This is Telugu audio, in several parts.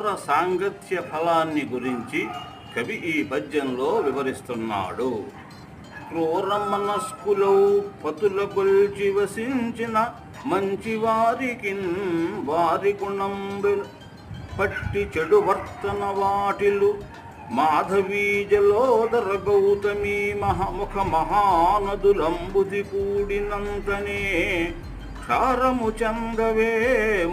సాంగత్య ఫలాన్ని గురించి కవి ఈ పద్యంలో వివరిస్తున్నాడు. క్రూర మనస్కులౌ పతుల కొల్చి వసించిన మంచి వారికి వారి గుణం పట్టి చెడు వర్తన వాటిలు మాధవీ జలోదర గౌతమి మహముఖ మహానదులంబుది కూడినంతనే క్షారము చందవే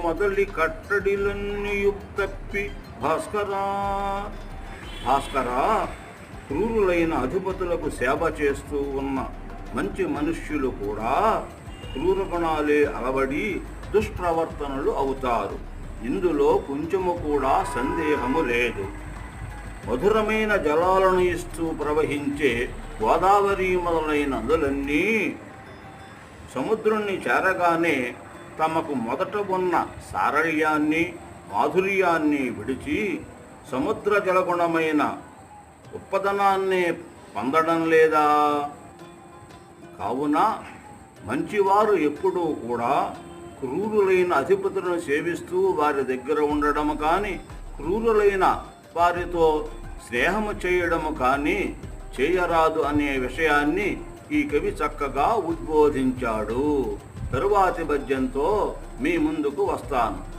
మొదలి కట్టడిలన్నీయుప్తప్పి తప్పి భాస్కరా. భాస్కరా క్రూరులైన అధిపతులకు సేవ చేస్తూ ఉన్న మంచి మనుష్యులు కూడా క్రూర గుణాలే అలవడి దుష్ప్రవర్తనలు అవుతారు. ఇందులో కొంచెము కూడా సందేహము లేదు. మధురమైన జలాలను ఇస్తూ ప్రవహించే గోదావరి మొదలైన నదులన్నీ సముద్రుణ్ణి చేరగానే తమకు మొదట ఉన్న సారళ్యాన్ని మాధుర్యాన్ని విడిచి సముద్ర జలగుణమైన ఉత్పదనాన్ని పొందడం లేదా? కావున మంచివారు ఎప్పుడూ కూడా క్రూరులైన అధిపతులను సేవిస్తూ వారి దగ్గర ఉండడం కానీ క్రూరులైన వారితో స్నేహము చేయడము కానీ చేయరాదు అనే విషయాన్ని ఈ కవి చక్కగా ఉద్బోధించాడు. తరువాతి పద్యంతో మీ ముందుకు వస్తాను.